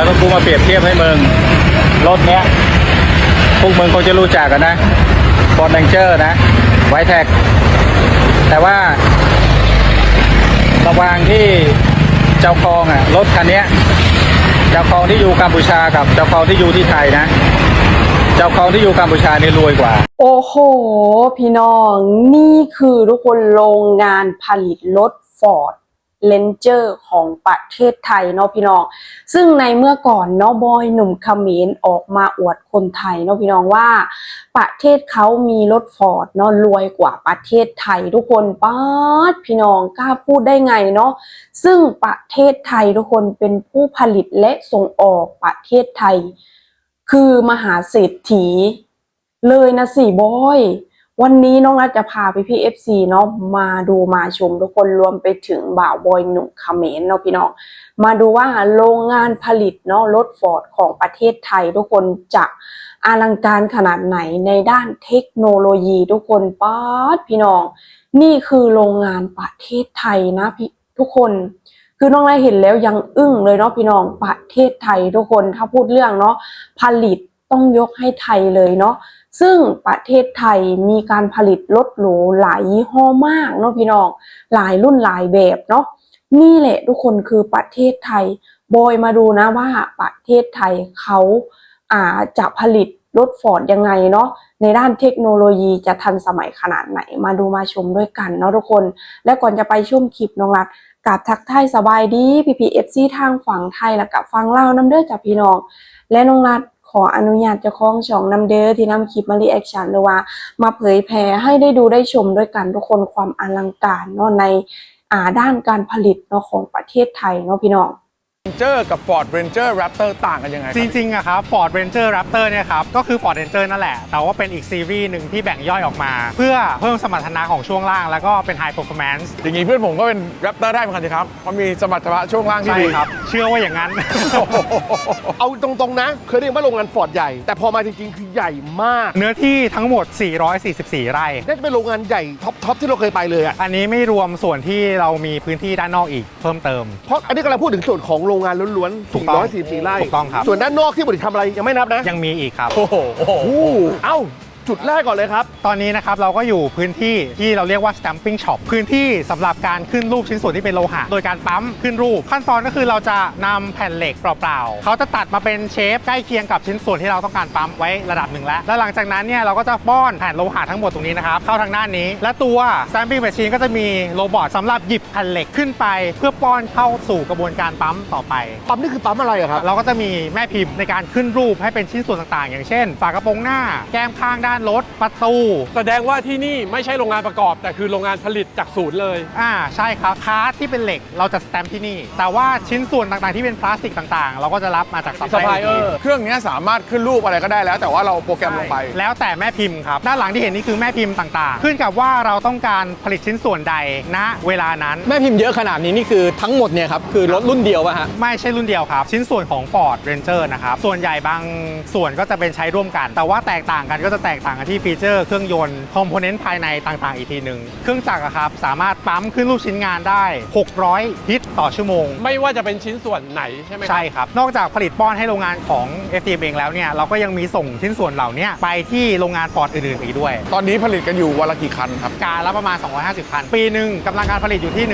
แล้วก็กูมาเปรียบเทียบให้มึง รถเนี้ย พวกมึงคงจะรู้จักกันนะฟอร์ดแองเจอร์นะ ไวแท็ก แต่ว่า ระหว่างที่เจ้าของอะ รถคันเนี้ยเจ้าของที่อยู่กัมพูชากับเจ้าของที่อยู่ที่ไทยนะ เจ้าของที่อยู่กัมพูชานี่รวยกว่า โอ้โห พี่น้อง นี่คือทุกคนโรงงานผลิตรถฟอร์ด เลนเจอร์ของประเทศไทยเนาะพี่น้อง ซึ่งในเมื่อก่อนเนาะบอยหนุ่มเขมรออกมาอวดคนไทยเนาะพี่น้องว่า ประเทศเขามีรถฟอร์ดเนาะรวยกว่าประเทศไทยทุกคนป้าดพี่น้องกล้าพูดได้ไงเนาะซึ่งประเทศไทยทุกคนเป็นผู้ผลิตและส่งออกประเทศไทย คือมหาเศรษฐีเลยนะสิบอย วันนี้น้องรัฐจะพาพี่พี่เอฟซีเนาะมาดูมาชมทุกคนรวมไปถึงบ่าวบอยหนุ่มเขมรเนาะพี่น้องมาดูว่าโรงงานผลิตเนาะรถฟอร์ดของประเทศไทยทุกคนจะอลังการขนาดไหนในด้านเทคโนโลยีทุกคนป๊าดพี่น้อง นี่คือโรงงานประเทศไทยนะพี่ทุกคน คือน้องได้เห็นแล้วยังอึ้งเลยเนาะพี่น้องประเทศไทยทุกคนถ้าพูดเรื่องเนาะผลิตต้องยกให้ไทยเลยเนาะ ซึ่งประเทศไทยมีการผลิตรถหรูหลายยี่ห้อมากเนาะพี่น้องหลายรุ่นหลายแบบเนาะนี่แหละทุกคนคือประเทศไทยบอยมาดูนะว่าประเทศไทยเขาอาจะผลิตรถฟอร์ดยังไงเนาะในด้านเทคโนโลยีจะทันสมัยขนาดไหนมาดูมาชมด้วยกันเนาะทุกคน และก่อนจะไปชมคลิปน้องรัฐกับทักทายสบายดีพีพีเอฟซีทางฝั่งไทยแล้วกับฟังเล่าน้ำเด้อจากพี่น้อง และน้องรัฐ ขออนุญาตเจะคล้าของช่องน้ำเด้อที่นำคลิปมารีแอคชั่นหรือว่า มาเผยแพร่ให้ได้ดูได้ชมด้วยกันทุกคนความอลังการเนาะในอ่าด้านการผลิตเนาะของประเทศไทยเนาะพี่น้อง Ranger กับ Ford Ranger Raptor ต่างกันยังไงคจรับริงๆอะครับ Ford Ranger Raptor เนี่ยครับ ก็คือ Ford Ranger นั่นแหละ แต่ว่าเป็นอีกซีรีส์หนึ่งที่แบ่งย่อยออกมา เพื่อเพิ่มสมรรถนะของช่วงล่าง แล้วก็เป็น High Performance อย่างนี้เพื่อนผมก็เป็น Raptor ได้เหมือนกันสิครับ เพราะมีสมรรถนะช่วงล่างที่ใช่ดีครับ เชื่อว่าอย่างนั้นเอาตรงๆนะ เคยเรียกว่าโรงงานฟอร์ดใหญ่ แต่พอมาจริงๆ คือใหญ่มาก เนื้อที่ทั้งหมด 444 ไร่ น่าจะเป็นโรงงานใหญ่ท็อปทอปที่เราเคยไปเลยอะอันนี้ไม่รวมส่วนที่เรามีพื้นที่ด้านนอกอีกเพิ่มเติม เพราะอันนี้กำลังพูดถึงส่วนของโรงงานล้วนๆถูกต้อง444ไร่ถูกต้องครับ ส่วนด้านนอกที่บริษัททำอะไรยังไม่นับนะ ยังมีอีกครับ โอ้โหโอ้โหโอ้เอ้า จุดแรกก่อนเลยครับ ตอนนี้นะครับเราก็อยู่พื้นที่ที่เราเรียกว่า stamping shop พื้นที่สำหรับการขึ้นรูปชิ้นส่วนที่เป็นโลหะ โดยการปั๊มขึ้นรูป ขั้นตอนก็คือเราจะนำแผ่นเหล็กเปล่าๆเขาจะตัดมาเป็นเชฟใกล้เคียงกับชิ้นส่วนที่เราต้องการปั๊มไว้ระดับหนึ่งแล้ว แล้วหลังจากนั้นเนี่ยเราก็จะป้อนแผ่นโลหะทั้งหมดตรงนี้นะครับเข้าทางด้านนี้ และตัว stamping machine ก็จะมีโรบอทสำหรับหยิบแผ่นเหล็กขึ้นไป เพื่อป้อนเข้าสู่กระบวนการปั๊มต่อไป ปั๊มนี่คือปั๊มอะไรอะครับ เราก็จะมีแม่พิมพ์ในการขึ้นรูปให้เป็นชิ้นส่วนต่างๆ อย่างเช่น ฝากระโปรงหน้า แก้มข้างด้านรถประตู แสดงว่าที่นี่ไม่ใช่โรงงานประกอบ แต่คือโรงงานผลิตจากศูนย์เลย อ่าใช่ครับพาร์ทที่เป็นเหล็กเราจะสแตมป์ที่นี่ แต่ว่าชิ้นส่วนต่างๆที่เป็นพลาสติกต่างๆ เราก็จะรับมาจากซัพพลายเออ supplier ร์ เครื่องนี้สามารถขึ้นรูปอะไรก็ได้แล้ว แต่ว่าเราโปรแกรมลงไป แล้วแต่แม่พิมพ์ครับ ด้านหลังที่เห็นนี่คือแม่พิมพ์ต่างๆ ขึ้นกับว่าเราต้องการผลิตชิ้นส่วนใดณเวลานั้น แม่พิมพ์เยอะขนาดนี้นี่คือทั้งหมดเนี่ยครับคือรถรุ่นเดียวป่ะฮะ ไม่ใช่รุ่นเดียวครับ ชิ้นส่วนของ Ford Ranger นะครับส่วนใหญ่บางส่วนก็จะเป็นใช้ร่วมกัน แต่ว่าแตกต่างกันก็จะแตกต่างกันที่ฟีเจอร์เครื่องยนต์คอมโพเนนต์ภายในต่างๆ อีกทีหนึ่งเครื่องจักรอะครับสามารถปั๊มขึ้นรูปชิ้นงานได้ 600 ฮิตต่อชั่วโมง ไม่ว่าจะเป็นชิ้นส่วนไหนใช่ไหมครับใช่ครับ นอกจากผลิตป้อนให้โรงงานของ FTM เองแล้วเนี่ยเราก็ยังมีส่งชิ้นส่วนเหล่านี้ไปที่โรงงานฟอร์ดอื่นๆอีกด้วย ตอนนี้ผลิตกันอยู่วันละกี่คันครับการละประมาณ 250 คัน ปีหนึ่งกำลังการผลิตอยู่ที่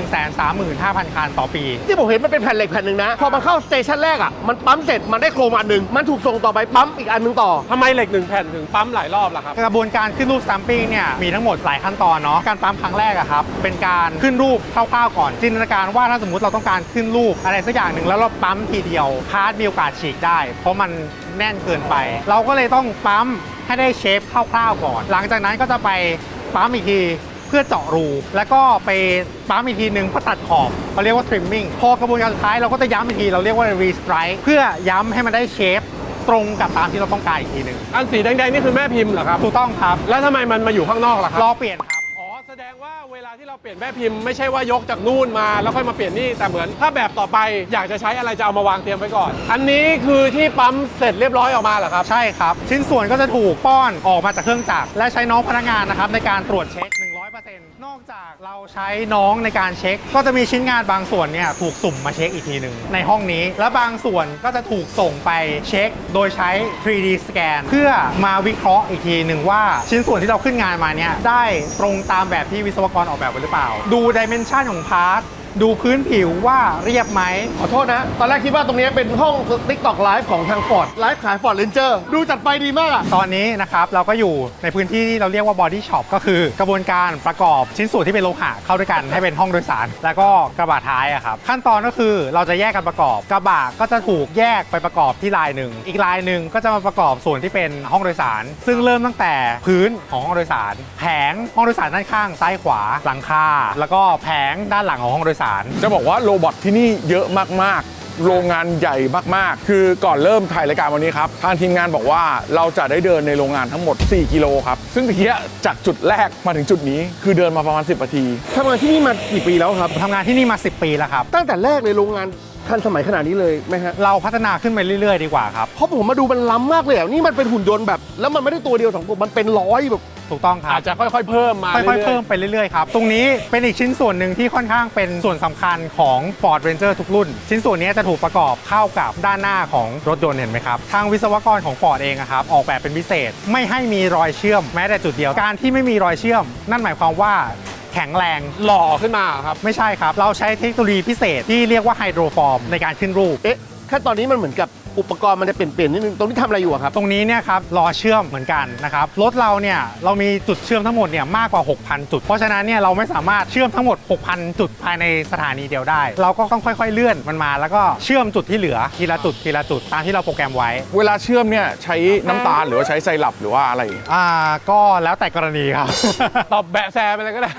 135,000 คันต่อปี ที่ผมเห็นมันเป็นแผ่นเหล็กแผ่นหนึ่งนะ พอมันเข้าสเตชันแรกอะมันปั๊มเสร็จมันได้โครงอันหนึ่งมันถูกส่งต่อไปปั๊มอีกอันหนึ่งต่อทำไมเหล็กหนึ่งแผ่นถึงปั๊มหลายรอบล่ะครับกระบวนการขึ้นรูป stamping เนี่ยมีทั้งหมดหลายขั้นตอนเนาะการปั๊มครั้งแรกอะครับเป็นการขึ้นรูปคร่าวๆก่อนจินตนาการว่าถ้าสมมติเราต้องการขึ้นรูปอะไรสักอย่างหนึ่งแล้วเราปั๊มทีเดียวพาร์ทมีโอกาสฉีกได้ เพราะมันแน่นเกินไป เราก็เลยต้องปั๊มให้ได้เชฟคร่าวๆก่อน หลังจากนั้นก็จะไปปั๊มอีกทีเพื่อเจาะรู แล้วก็ไปปั๊มอีกทีหนึ่งเพื่อตัดขอบเราเรียกว่า trimming พอกระบวนการสุดท้ายเราก็จะย้ำอีกทีเราเรียกว่า restrike เพื่อย้ำให้มันได้เชฟ ตรงกับตามที่เราต้องการอีกทีหนึ่งอันสีแดงๆนี่คือแม่พิมพ์เหรอครับ ถูกต้องครับ แล้วทำไมมันมาอยู่ข้างนอกล่ะครับ รอเปลี่ยนครับ อ๋อแสดงว่าเวลาที่เราเปลี่ยนแม่พิมพ์ไม่ใช่ว่ายกจากนู่นมาแล้วค่อยมาเปลี่ยนนี่แต่เหมือน ถ้าแบบต่อไปอยากจะใช้อะไรจะเอามาวางเตรียมไว้ก่อน อันนี้คือที่ปั๊มเสร็จเรียบร้อยออกมาเหรอครับ ใช่ครับ ชิ้นส่วนก็จะถูกป้อนออกมาจากเครื่องจักรและใช้น้องพนักงานนะครับในการตรวจเช็ค100%นอก จากเราใช้น้องในการเช็ค ก็จะมีชิ้นงานบางส่วนเนี่ยถูกสุ่มมาเช็คอีกทีหนึ่งในห้องนี้ และบางส่วนก็จะถูกส่งไปเช็ค โดยใช้ 3D สแกนเพื่อมาวิเคราะห์อีกทีหนึ่งว่าชิ้นส่วนที่เราขึ้นงานมาเนี่ยได้ตรงตามแบบที่วิศวกรออกแบบไว้หรือเปล่า ดูดิเมนชันของพาร์ท ดูพื้นผิวว่าเรียบไหม ขอโทษนะ ตอนแรกคิดว่าตรงนี้เป็นห้อง TikTok Live ของทาง Ford ไลฟ์ขาย Ford Ranger ดูจัดไฟดีมากอะตอนนี้นะครับเราก็อยู่ในพื้นที่ที่เราเรียกว่า body shop ก็คือกระบวนการประกอบชิ้นส่วนที่เป็นโลหะเข้าด้วยกันให้เป็นห้องโดยสาร แล้วก็กระบะท้ายอะครับขั้นตอนก็คือเราจะแยกกันประกอบ กระบะก็จะถูกแยกไปประกอบที่ลายหนึ่งอีกลายหนึ่งก็จะมาประกอบส่วนที่เป็นห้องโดยสาร ซึ่งเริ่มตั้งแต่พื้นของห้องโดยสาร แผงห้องโดยสารด้านข้างซ้ายขวาหลังคาแล้วก็แผงด้านหลังของห้องโดยสารจะบอกว่าโรบอทที่นี่เยอะมากๆ โรงงานใหญ่มากๆ คือก่อนเริ่มถ่ายรายการวันนี้ครับ ทางทีมงานบอกว่าเราจะได้เดินในโรงงานทั้งหมด 4 กิโลครับ ซึ่งตะเกียจากจุดแรกมาถึงจุดนี้ คือเดินมาประมาณ 10นาที ทำงานที่นี่มากี่ปีแล้วครับ ทำงานที่นี่มา 10 ปีแล้วครับ ตั้งแต่แรกเลยโรงงานทันสมัยขนาดนี้เลยไหมฮะ เราพัฒนาขึ้นไปเรื่อย ๆ ดีกว่าครับ เพราะผมมาดูมันล้ำมากเลยอะนี่มันเป็นหุ่นยนต์แบบ แล้วมันไม่ได้ตัวเดียวสองตัวมันเป็นร้อยแบบ ถูกต้องครับอาจจะค่อยๆ เพิ่มมาค่อยๆรื่เพิ่มไปเรื่อยๆครับตรงนี้เป็นอีกชิ้นส่วนหนึ่งที่ค่อนข้างเป็นส่วนสำคัญของ Ford Ranger ทุกรุ่น ชิ้นส่วนนี้จะถูกประกอบเข้ากับด้านหน้าของรถยนต์เห็นไหมครับทางวิศวกรของ Ford เองอะครับออกแบบเป็นพิเศษไม่ให้มีรอยเชื่อมแม้แต่จุดเดียวการที่ไม่มีรอยเชื่อม นั่นหมายความว่าแข็งแรง หล่อขึ้นมาครับ ไม่ใช่ครับ เราใช้เทคโนโลยีพิเศษที่เรียกว่าไฮโดรฟอร์มในการขึ้นรูป เอ๊ะขั้นตอนนี้มันเหมือนกับ อุปกรณ์มันจะเปลี่ยนเปลี่ยนนิดนึงตรงนี้ทำอะไรอยู่อะครับ ตรงนี้เนี่ยครับรอเชื่อมเหมือนกันนะครับรถเราเนี่ยเรามีจุดเชื่อมทั้งหมดเนี่ยมากกว่า 6,000 จุด เพราะฉะนั้นเนี่ยเราไม่สามารถเชื่อมทั้งหมด 6,000 จุดภายในสถานีเดียวได้ เราก็ต้องค่อยๆเลื่อนมันมา แล้วก็เชื่อมจุดที่เหลือทีละจุดทีละจุดตามที่เราโปรแกรมไว้เวลาเชื่อมเนี่ยใช้น้ำตาลหรือว่าใช้ไซรัปหรือว่าอะไร อ่าก็แล้วแต่กรณีครับ ตอบแบะแซไปเลยก็ได้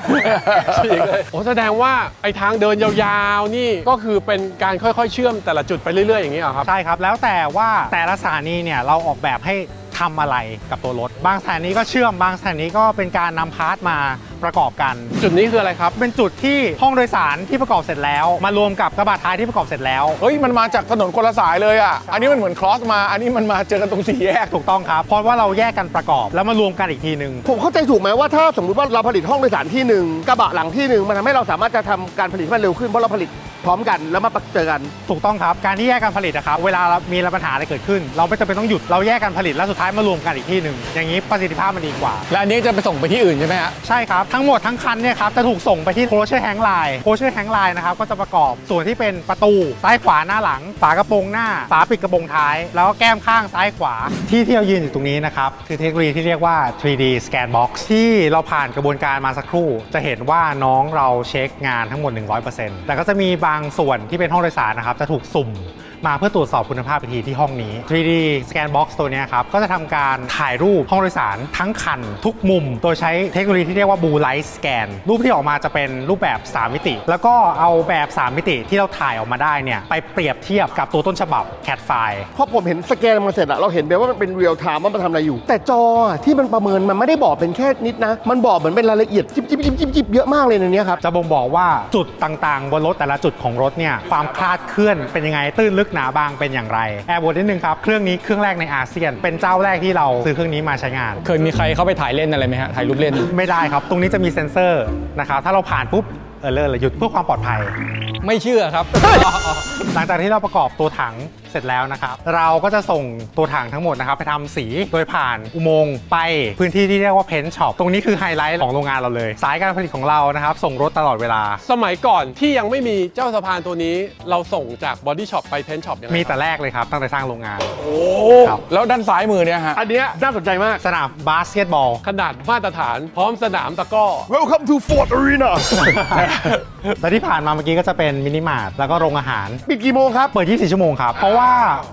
ฉีกเลยโอ้แสดงว่าไอ้ทางเดินยาวๆนี่ก็คือเป็นการค่อยๆ เชื่อมแต่ละจุดไปเรื่อยๆอย่างนี้เหรอครับ ใช่ครับแล้วแต่ว่าแต่ละสถานีเนี่ยเราออกแบบให้ทำอะไรกับตัวรถ บางสถานีก็เชื่อม บางสถานีก็เป็นการนำพาร์ทมาประกอบกัน จุดนี้คืออะไรครับ เป็นจุดที่ห้องโดยสารที่ประกอบเสร็จแล้ว มารวมกับกระบะท้ายที่ประกอบเสร็จแล้ว เฮ้ย มันมาจากถนนคนละสายเลยอะ อันนี้มันเหมือนครอสมา อันนี้มันมาเจอกันตรงสี่แยก ถูกต้องครับ เพราะว่าเราแยกกันประกอบแล้วมารวมกันอีกทีหนึ่งผมเข้าใจถูกไหมว่าถ้าสมมุติว่าเราผลิตห้องโดยสารที่หนึ่งกระบะหลังที่หนึ่งมันทำให้เราสามารถจะทำการผลิตให้มันเร็วขึ้นเพราะเราผลิตพ ร้อมกันแล้วมาเจอกัน ถูกต้องครับ การที่แยกกันผลิตนะครับเวลามีปัญหาอะไรเกิดขึ้น เราไม่จำเป็นต้องหยุดเราแยกกันผลิตแล้วสุดท้ายมารวมกันอีกที่หนึ่งอย่างนี้ประสิทธิภาพมันดีกว่า และอันนี้จะไปส่งไปที่อื่นใช่ไหมฮะใช่ครับ ทั้งหมดทั้งคันเนี่ยครับจะถูกส่งไปที่โคเชอร์แฮงไลน์โคเชอร์แฮงไลน์นะครับก็จะประกอบส่วนที่เป็นประตูซ้ายขวาหน้าหลัง ฝากระโปรงหน้า ฝาปิดกระโปรงท้าย แล้วก็แก้มข้างซ้ายขวาที่ที่เรายืนอยู่ตรงนี้นะครับคือเทคโนโลยีที่เรียกว่า 3D Scan Box ที่เราผ่านกระบวนการมาสักครู่ จะเห็นว่าน้องเราเช็คงานทั้งหมด 100%แต่ก็จะมีบางางส่วนที่เป็นห้องโดยสารนะครับจะถูกสุ่ม มาเพื่อตรวจสอบคุณภาพอีกทีที่ห้องนี้ 3D Scan Box ตัวนี้ครับ ก็จะทำการถ่ายรูปห้องโดยสารทั้งคัน ทุกมุม โดยใช้เทคโนโลยีที่เรียกว่า Blue Light Scan รูปที่ออกมาจะเป็นรูปแบบ 3 มิติ แล้วก็เอาแบบ 3 มิติที่เราถ่ายออกมาได้เนี่ยไปเปรียบเทียบกับตัวต้นฉบับ CAD file พอผมเห็นสแกนมันเสร็จอะเราเห็นเลยว่ามันเป็นเรียลไทม์ว่ามันทำอะไรอยู่ แต่จอที่มันประเมินมันไม่ได้บอกเป็นแค่นิดนะ มันบอกเหมือนเป็นรายละเอียดจิบจิบจิบจิบจิบเยอะมากเลยในนี้ครับจะบ่งบอกว่าจุดต่างๆ บนรถแต่ละจุดของรถเนี่ยความคลาดเคลื่อนเป็นยังไงตื้นลึกหนาบางเป็นอย่างไรแอร์บนนิดนึงครับเครื่องนี้เครื่องแรกในอาเซียน เป็นเจ้าแรกที่เราซื้อเครื่องนี้มาใช้งาน เคยมีใครเข้าไปถ่ายเล่นอะไรไหมฮะถ่ายรูปเล่น ไม่ได้ครับ ตรงนี้จะมีเซ็นเซอร์นะครับถ้าเราผ่านปุ๊บเออเลอร์เลยหยุดเพื่อความปลอดภัย ไม่เชื่อครับ หลังจากที่เราประกอบตัวถัง เสร็จแล้วนะครับ เราก็จะส่งตัวถังทั้งหมดนะครับไปทำสีโดยผ่านอุโมงค์ไปพื้นที่ที่เรียกว่าเพนช็อปตรงนี้คือไฮไลท์ของโรงงานเราเลย สายการผลิตของเรานะครับ ส่งรถตลอดเวลา สมัยก่อนที่ยังไม่มีเจ้าสะพานตัวนี้ เราส่งจากบอดี้ช็อปไปเพนช็อปยังไงมีแต่แรกเลยครับตั้งแต่สร้างโรงงาน โอ้ครับแล้วด้านซ้ายมือเนี่ยฮะอันเนี้ยน่าสนใจมากสนามบาสเกตบอลขนาดมาตรฐาน พร้อมสนามตะกร้อ Welcome to Ford Arena และที่ผ่านมาเมื่อกี้ก็จะเป็นมินิมาร์ทแล้วก็โรงอาหาร ปิดกี่โมงครับ เปิด 24 ชั่วโมงครับ เพราะว่า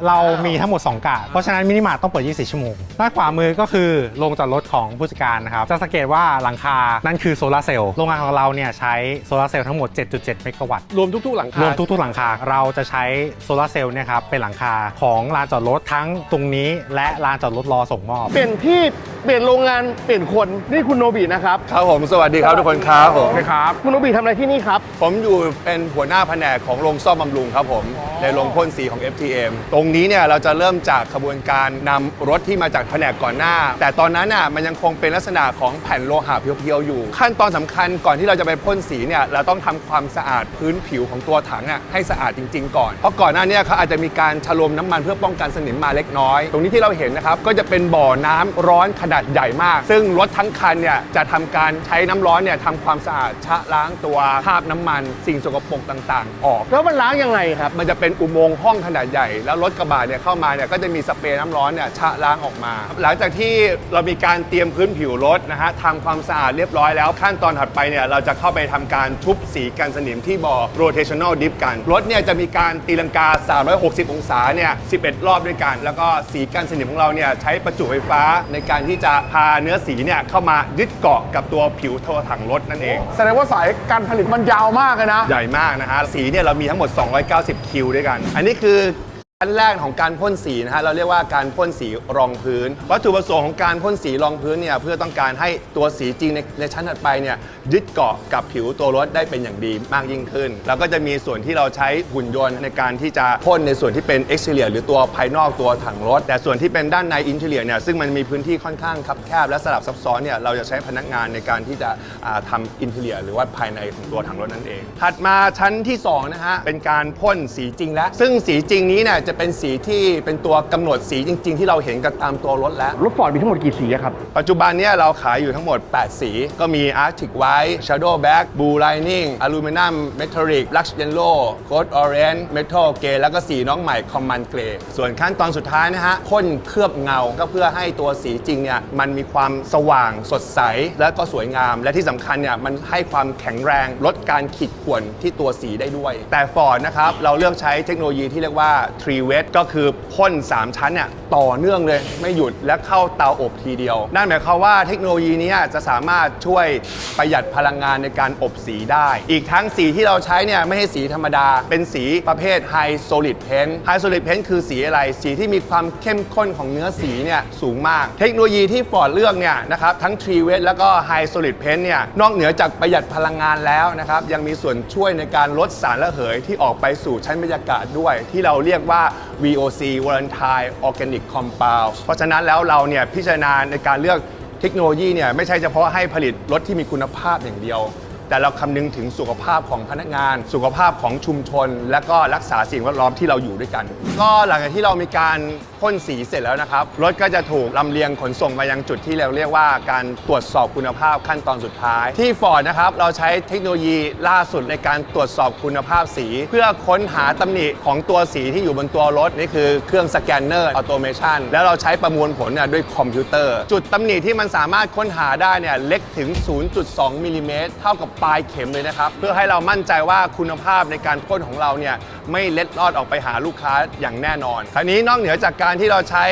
เรามีทั้งหมด 2 กะ เพราะฉะนั้นมินิมาร์ทต้องเปิด 24 ชั่วโมง ด้านขวามือก็คือโรงจอดรถของผู้จัดการนะครับ จะสังเกตว่าหลังคา นั่นคือโซลาร์เซลล์ โรงงานของเราเนี่ยใช้โซลาร์เซลล์ทั้งหมด 7.7 เมกะวัตต์ รวมทุกๆ หลังคารวมทุกๆ หลังคา เราจะใช้โซลาร์เซลล์เนี่ยครับเป็นหลังคาของลานจอดรถทั้งตรงนี้ และลานจอดรถรอส่งมอบ เปลี่ยนที่ เปลี่ยนโรงงานเปลี่ยนคนนี่คุณโนบินะครับครับผมสวัสดีครับทุกคนครับผมนะครับคุณโนบิทำอะไรที่นี่ครับ ผมอยู่เป็นหัวหน้าแผนกของโรงซ่อมบำรุงครับผมในโรงพ่นสีของ FTM ตรงนี้เนี่ยเราจะเริ่มจากขบวนการนำรถที่มาจากแผนกก่อนหน้า แต่ตอนนั้นน่ะมันยังคงเป็นลักษณะของแผ่นโลหะเพียวๆอยู่ ขั้นตอนสำคัญก่อนที่เราจะไปพ่นสีเนี่ยเราต้องทำความสะอาดพื้นผิวของตัวถังอะให้สะอาดจริง ๆ ก่อนเพราะก่อนหน้าเนี้เขาอาจจะมีการชะโลมน้ำมันเพื่อป้องกันสนิมมาเล็กน้อย ตรงนี้ที่เราเห็นนะครับก็จะเป็นบ่อน้ำร้อนขนาดใหญ่มาก ซึ่งรถทั้งคันเนี่ยจะทำการใช้น้ำร้อนเนี่ยทำความสะอาดชะล้างตัวคราบน้ำมัน สิ่งสกปรกต่างๆ ออก แล้วมันล้างยังไงครับ มันจะเป็นอุโมงค์ห้องขนาดใหญ่ แล้วรถกระบะเนี่ยเข้ามาเนี่ยก็จะมีสเปรย์น้ำร้อนเนี่ยชะล้างออกมา หลังจากที่เรามีการเตรียมพื้นผิวรถนะฮะทำความสะอาดเรียบร้อยแล้วขั้นตอนถัดไปเนี่ยเราจะเข้าไปทำการทุบสีกันสนิมที่บ่อ rotational dip กัน รถเนี่ยจะมีการตีลังกา 360 องศาเนี่ย11 รอบด้วยกัน แล้วก็สีกันสนิมของเราเนี่ยใช้ประจุไฟฟ้าในการที่จะพาเนื้อสีเนี่ยเข้ามายึดเกาะกับตัวผิวตัวถังรถนั่นเอง แสดงว่าสายการผลิตมันยาวมากเลยนะ ใหญ่มากนะฮะ สีเนี่ยเรามีทั้งหมด 290 คิวด้วยกัน อันนี้คือ ขั้นแรกของการพ่นสีนะฮะเราเรียกว่าการพ่นสีรองพื้น วัตถุประสงค์ของการพ่นสีรองพื้นเนี่ยเพื่อต้องการให้ตัวสีจริงในในชั้นถัดไปเนี่ยยึดเกาะกับผิวตัวรถได้เป็นอย่างดีมากยิ่งขึ้น แล้วก็จะมีส่วนที่เราใช้หุ่นยนต์ในการที่จะพ่นในส่วนที่เป็น exterior หรือตัวภายนอกตัวถังรถ แต่ส่วนที่เป็นด้านใน interior เนี่ยซึ่งมันมีพื้นที่ค่อนข้างคับแคบและสลับซับซ้อนเนี่ยเราจะใช้พนักงานในการที่จะอ่าทำ interior หรือว่าภายในของตัวถังรถนั่นเอง ถัดมาชั้นที่2นะฮะเป็นการพ่นสีจริงแล้วซึ่งสีจริงนี้เนี่ยจะเป็นสีที่เป็นตัวกำหนดสีจริง ๆ ที่เราเห็นกันตามตัวรถแล้ว รถฟอร์ดมีทั้งหมดกี่สีอะครับ ปัจจุบันเนี่ยเราขายอยู่ทั้งหมด 8 สี ก็มี Arctic White Shadow Black Blue Lining Aluminum Metallic Lux Yellow Code Orange Metal Grey แล้วก็สีน้องใหม่ Common Grey ส่วนขั้นตอนสุดท้ายนะฮะพ่นเคลือบเงาก็เพื่อให้ตัวสีจริงเนี่ยมันมีความสว่างสดใส และก็สวยงาม และที่สำคัญเนี่ยมันให้ความแข็งแรงลดการขีดข่วนที่ตัวสีได้ด้วย แต่ Ford นะครับเราเลือกใช้เทคโนโลยีที่เรียกว่าก็คือพ่น 3 ชั้นเนี่ยต่อเนื่องเลยไม่หยุดและเข้าเตาอบทีเดียว นั่นหมายความว่าเทคโนโลยีนี้จะสามารถช่วยประหยัดพลังงานในการอบสีได้ อีกทั้งสีที่เราใช้เนี่ยไม่ใช่สีธรรมดา เป็นสีประเภท High Solid Paint High Solid Paint คือสีอะไร สีที่มีความเข้มข้นของเนื้อสีเนี่ยสูงมาก เทคโนโลยีที่ฟอร์ดเลือกเนี่ยนะครับทั้ง Tree Wet แล้วก็ High Solid Paint เนี่ยนอกเหนือจากประหยัดพลังงานแล้วนะครับยังมีส่วนช่วยในการลดสารระเหยที่ออกไปสู่ชั้นบรรยากาศด้วย ที่เราเรียกว่า VOC Volatile Organic Compound เพราะฉะนั้นแล้วเราเนี่ยพิจารณาในการเลือกเทคโนโลยีเนี่ยไม่ใช่เฉพาะให้ผลิตรถที่มีคุณภาพอย่างเดียว แต่เราคำนึงถึงสุขภาพของพนักงาน สุขภาพของชุมชน และก็รักษาสิ่งแวดล้อมที่เราอยู่ด้วยกัน ก็หลังจากที่เรามีการ พ่นสีเสร็จแล้วนะครับ รถก็จะถูกลำเลียงขนส่งมายังจุดที่เราเรียกว่าการตรวจสอบคุณภาพขั้นตอนสุดท้าย ที่ Ford นะครับเราใช้เทคโนโลยีล่าสุดในการตรวจสอบคุณภาพสี เพื่อค้นหาตำหนิของตัวสีที่อยู่บนตัวรถนี่คือเครื่องสแกนเนอร์ออโตเมชันแล้วเราใช้ประมวลผลเนี่ยด้วยคอมพิวเตอร์ จุดตำหนิที่มันสามารถค้นหาได้เนี่ยเล็กถึง 0.2มิลลิเมตรเท่ากับปลายเข็มเลยนะครับเพื่อให้เรามั่นใจว่าคุณภาพในการพ่นของเราเนี่ยไม่เล็ดลอดออกไปหาลูกค้าอย่างแน่นอนคราวนี้นอกเหนือจากการที่เราใช้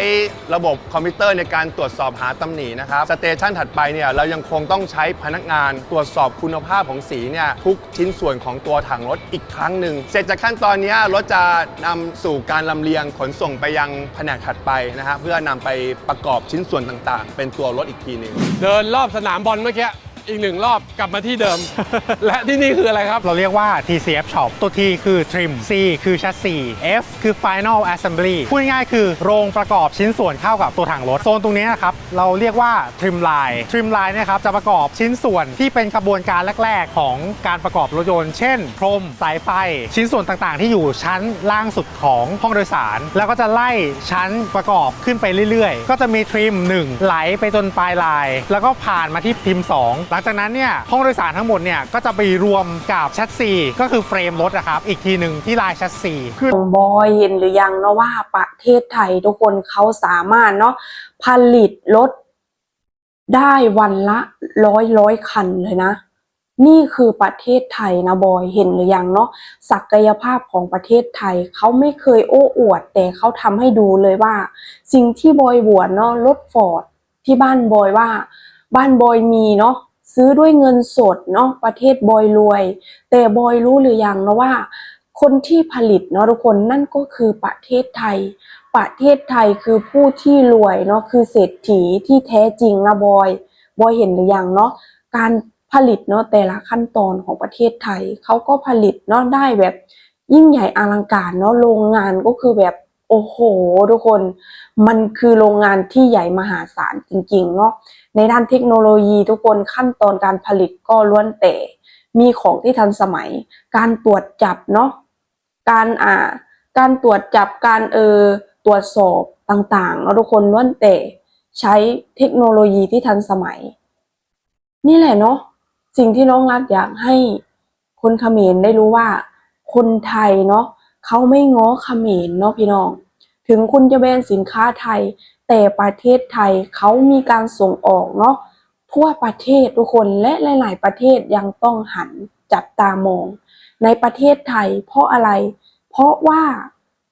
ระบบคอมพิวเตอร์ในการตรวจสอบหาตำหนินะครับสเตชันถัดไปเนี่ยเรายังคงต้องใช้พนักงานตรวจสอบคุณภาพของสีเนี่ยทุกชิ้นส่วนของตัวถังรถอีกครั้งหนึ่งเสร็จจากขั้นตอนนี้รถจะนำสู่การลำเลียงขนส่งไปยังแผนกถัดไปนะฮะเพื่อนำไปประกอบชิ้นส่วนต่างๆ เป็นตัวรถอีกทีหนึ่งเดินรอบสนามบอลเมื่อกี้ อีกหนึ่งรอบกลับมาที่เดิม และที่นี่คืออะไรครับ เราเรียกว่า TCF Shop ตัว T คือ Trim C คือ Chassis F คือ Final Assembly พูดง่ายๆคือโรงประกอบชิ้นส่วนเข้ากับตัวถังรถ โซนตรงนี้นะครับ เราเรียกว่า Trim Line Trim Line เนะครับ จะประกอบชิ้นส่วนที่เป็นกระบวนการแรกๆ ของการประกอบรถยนต์ เช่น พรม สายไฟ ชิ้นส่วนต่างๆ ที่อยู่ชั้นล่างสุดของห้องโดยสาร แล้วก็จะไล่ชั้นประกอบขึ้นไปเรื่อยๆ ก็จะมีทริม1ไหลไปจนปลายลาย แล้วก็ผ่านมาที่พิมพ์2หลังจากนั้นเนี่ยห้องโดยสารทั้งหมดเนี่ยก็จะไปรวมกับแชสซีก็คือเฟรมรถนะครับอีกทีหนึ่งที่ลายแชสซีคือ บอยเห็นหรือยังเนาะว่าประเทศไทยทุกคนเขาสามารถเนาะผลิตรถได้วันละร้อยร้อยคันเลยนะ นี่คือประเทศไทยนะบอยเห็นหรือยังเนาะศักยภาพของประเทศไทยเขาไม่เคยโอ้อวด แต่เขาทำให้ดูเลยว่า สิ่งที่บอยบวชเนาะรถฟอร์ดที่บ้านบอยว่า บ้านบอยมีเนาะ ซื้อด้วยเงินสดเนาะประเทศบอยรวย แต่บอยรู้หรือยังนะว่า คนที่ผลิตเนาะทุกคนนั่นก็คือประเทศไทย ประเทศไทยคือผู้ที่รวยเนาะคือเศรษฐีที่แท้จริงนะบอยบอยเห็นหรือยังเนาะการผลิตเนาะแต่ละขั้นตอนของประเทศไทยเขาก็ผลิตเนาะได้แบบยิ่งใหญ่อลังการเนาะโรงงานก็คือแบบโอ้โห ทุกคน มันคือโรงงานที่ใหญ่มหาศาลจริงๆเนาะ ในด้านเทคโนโลยีทุกคนขั้นตอนการผลิตก็ล้วนแต่ มีของที่ทันสมัย การตรวจจับเนาะการอ่า การตรวจจับการเออตรวจสอบต่างๆแล้วทุกคนล้วนแต่ใช้เทคโนโลยีที่ทันสมัย นี่แหละเนาะสิ่งที่น้องรัฐอยากให้คนเขมรได้รู้ว่า คนไทยเนาะเขาไม่ง้อเขมรเนาะพี่น้อง ถึงคุณจะแบนสินค้าไทย แต่ประเทศไทยเขามีการส่งออกเนาะทั่วประเทศทุกคนและหลาย ๆ ประเทศยังต้องหันจับตามอง ในประเทศไทย เพราะอะไร เพราะว่า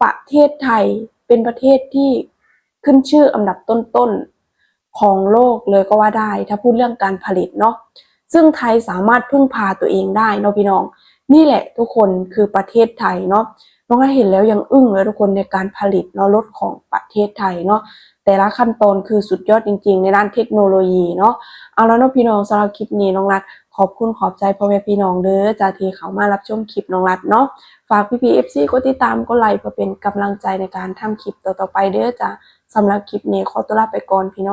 ประเทศไทยเป็นประเทศที่ขึ้นชื่ออันดับต้น ๆ ของโลกเลยก็ว่าได้ ถ้าพูดเรื่องการผลิตเนาะซึ่งไทยสามารถพึ่งพาตัวเองได้เนาะพี่น้อง นี่แหละทุกคนคือประเทศไทยเนาะ น้องได้เห็นแล้วยังอึ้งเลยทุกคนในการผลิตเนาะรถของประเทศไทยเนาะแต่ละขั้นตอนคือสุดยอดจริง ๆ ในด้านเทคโนโลยีเนาะเอาแล้วเนาะพี่น้องสำหรับคลิปนี้น้องรัฐขอบคุณขอบใจพ่อแม่พี่น้องเด้อจ่าทีเขามารับชมคลิปน้องรัฐเนาะฝากพี่พีเอฟซีกดติดตามกดไลค์เพื่อเป็นกำลังใจในการทำคลิปต่อๆไปเด้อจ้ะสำหรับคลิปนี้ขอตัวลาไปก่อนพี่น้อง